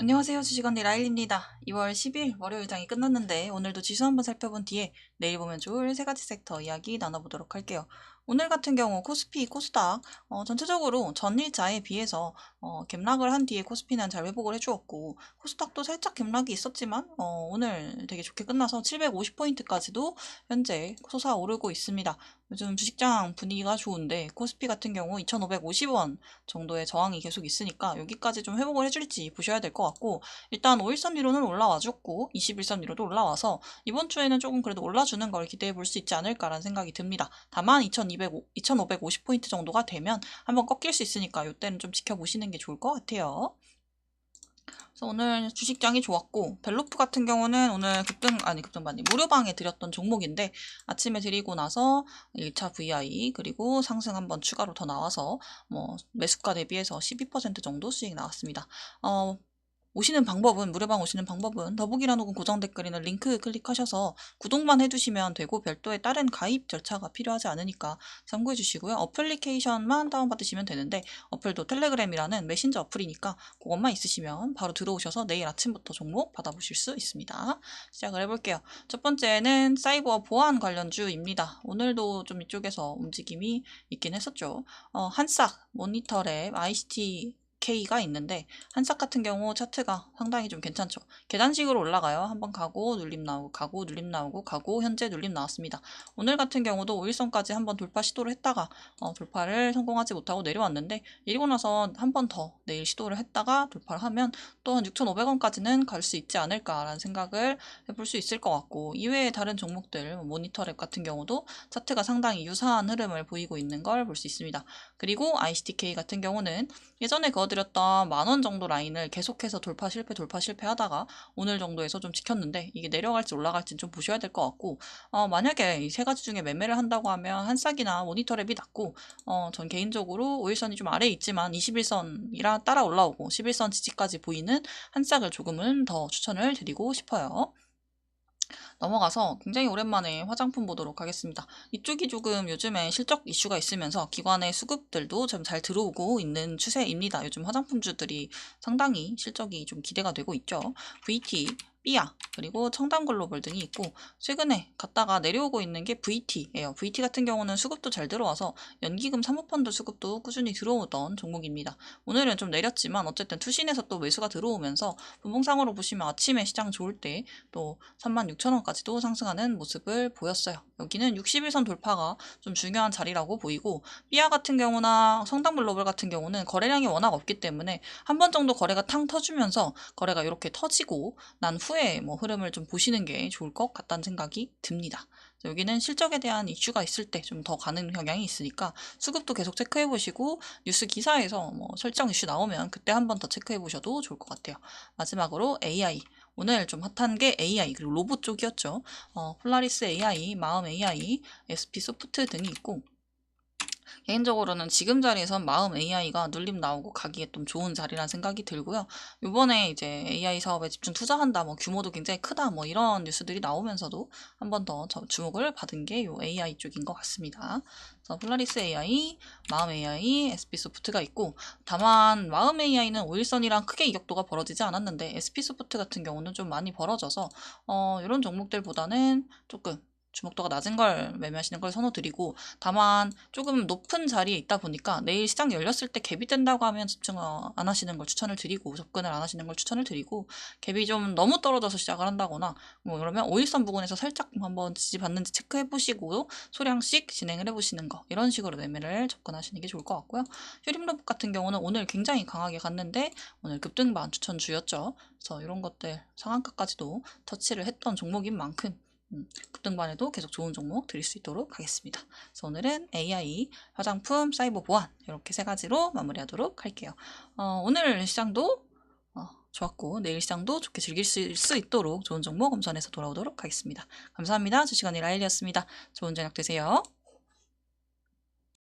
안녕하세요. 주식언니 라일입니다. 2월 10일 월요일 장이 끝났는데 오늘도 지수 한번 살펴본 뒤에 내일 보면 좋을 세 가지 섹터 이야기 나눠보도록 할게요. 오늘 같은 경우 코스피, 코스닥 어, 전체적으로 전일자에 비해서 어, 갭락을 한 뒤에 코스피는 잘 회복을 해주었고 코스닥도 살짝 갭락이 있었지만 어, 오늘 되게 좋게 끝나서 750포인트까지도 현재 솟아오르고 있습니다. 요즘 주식장 분위기가 좋은데 코스피 같은 경우 2,550원 정도의 저항이 계속 있으니까 여기까지 좀 회복을 해줄지 보셔야 될 것 같고 일단 5일선 위로는 올라와줬고 21선 위로도 올라와서 이번 주에는 조금 그래도 올라주는 걸 기대해 볼 수 있지 않을까라는 생각이 듭니다. 다만 2,200 2,550포인트 정도가 되면 한번 꺾일 수 있으니까 이때는 좀 지켜보시는 게 좋을 것 같아요. 그래서 오늘 주식장이 좋았고 벨로프 같은 경우는 오늘 급등 아니 급등반이 무료방에 드렸던 종목인데 아침에 드리고 나서 1차 VI 그리고 상승 한번 추가로 더 나와서 뭐 매수가 대비해서 12% 정도 수익 나왔습니다. 어, 오시는 방법은 무료방 오시는 방법은 더보기란 혹은 고정 댓글이나 링크 클릭하셔서 구독만 해두시면 되고 별도의 다른 가입 절차가 필요하지 않으니까 참고해 주시고요. 어플리케이션만 다운받으시면 되는데 어플도 텔레그램이라는 메신저 어플이니까 그것만 있으시면 바로 들어오셔서 내일 아침부터 종목 받아보실 수 있습니다. 시작을 해볼게요. 첫 번째는 사이버 보안 관련주입니다. 오늘도 좀 이쪽에서 움직임이 있긴 했었죠. 어, 한싹, 모니터랩, ICT K가 있는데 한싹 같은 경우 차트가 상당히 좀 괜찮죠. 계단식으로 올라가요. 한번 가고 눌림 나오고 가고 눌림 나오고 가고 현재 눌림 나왔습니다. 오늘 같은 경우도 5일선까지 한번 돌파 시도를 했다가 어, 돌파를 성공하지 못하고 내려왔는데 이리고 나서 한 번 더 내일 시도를 했다가 돌파를 하면 또 한 6,500원까지는 갈 수 있지 않을까라는 생각을 해볼 수 있을 것 같고 이외에 다른 종목들 뭐 모니터랩 같은 경우도 차트가 상당히 유사한 흐름을 보이고 있는 걸 볼 수 있습니다. 그리고 ICTK 같은 경우는 예전에 그 보여드렸던 만 원 정도 라인을 계속해서 돌파 실패 돌파 실패 하다가 오늘 정도에서 좀 지켰는데 이게 내려갈지 올라갈지 좀 보셔야 될 것 같고 어, 만약에 이 세 가지 중에 매매를 한다고 하면 한싹이나 모니터랩이 낮고 어, 전 개인적으로 5일선이 좀 아래에 있지만 21선이라 따라 올라오고 11선 지지까지 보이는 한싹을 조금은 더 추천을 드리고 싶어요. 넘어가서 굉장히 오랜만에 화장품 보도록 하겠습니다. 이쪽이 조금 요즘에 실적 이슈가 있으면서 기관의 수급들도 좀 잘 들어오고 있는 추세입니다. 요즘 화장품주들이 상당히 실적이 좀 기대가 되고 있죠. VT, 삐아 그리고 청담글로벌 등이 있고 최근에 갔다가 내려오고 있는 게 VT예요. VT 같은 경우는 수급도 잘 들어와서 연기금 사모펀드 수급도 꾸준히 들어오던 종목입니다. 오늘은 좀 내렸지만 어쨌든 투신에서 또 매수가 들어오면서 분봉상으로 보시면 아침에 시장 좋을 때 또 36,000원까지도 상승하는 모습을 보였어요. 여기는 61선 돌파가 좀 중요한 자리라고 보이고 삐아 같은 경우나 성담글로벌 같은 경우는 거래량이 워낙 없기 때문에 한 번 정도 거래가 탕 터주면서 거래가 이렇게 터지고 난 후에 뭐 흐름을 좀 보시는 게 좋을 것 같다는 생각이 듭니다. 여기는 실적에 대한 이슈가 있을 때 좀 더 가는 경향이 있으니까 수급도 계속 체크해 보시고 뉴스 기사에서 뭐 설정 이슈 나오면 그때 한 번 더 체크해 보셔도 좋을 것 같아요. 마지막으로 AI. 오늘 좀 핫한 게 AI 그리고 로봇 쪽이었죠. 어, 폴라리스 AI, 마음 AI, SP 소프트 등이 있고 개인적으로는 지금 자리에선 마음 AI가 눌림 나오고 가기에 좀 좋은 자리라는 생각이 들고요. 이번에 이제 AI 사업에 집중 투자한다, 뭐 규모도 굉장히 크다, 뭐 이런 뉴스들이 나오면서도 한 번 더 주목을 받은 게이 AI 쪽인 것 같습니다. 그래서 폴라리스 AI, 마음 AI, SP소프트가 있고 다만 마음 AI는 오일선이랑 크게 이격도가 벌어지지 않았는데 SP소프트 같은 경우는 좀 많이 벌어져서 어, 이런 종목들보다는 조금 주목도가 낮은 걸 매매하시는 걸 선호드리고 다만 조금 높은 자리에 있다 보니까 내일 시장 열렸을 때 갭이 된다고 하면 집중 안 하시는 걸 추천을 드리고 접근을 안 하시는 걸 추천을 드리고 갭이 좀 너무 떨어져서 시작을 한다거나 뭐 그러면 5일선 부분에서 살짝 한번 지지받는지 체크해 보시고 소량씩 진행을 해 보시는 거 이런 식으로 매매를 접근하시는 게 좋을 것 같고요. 휴림로봇 같은 경우는 오늘 굉장히 강하게 갔는데 오늘 급등반 추천 주였죠. 그래서 이런 것들 상한가까지도 터치를 했던 종목인 만큼 음, 급등반에도 계속 좋은 종목 드릴 수 있도록 하겠습니다. 그래서 오늘은 AI, 화장품, 사이버 보안 이렇게 세 가지로 마무리하도록 할게요. 어, 오늘 시장도 어, 좋았고 내일 시장도 좋게 즐길 수 있도록 좋은 종목 검선해서 돌아오도록 하겠습니다. 감사합니다. 주식원의 라일이었습니다. 좋은 저녁 되세요.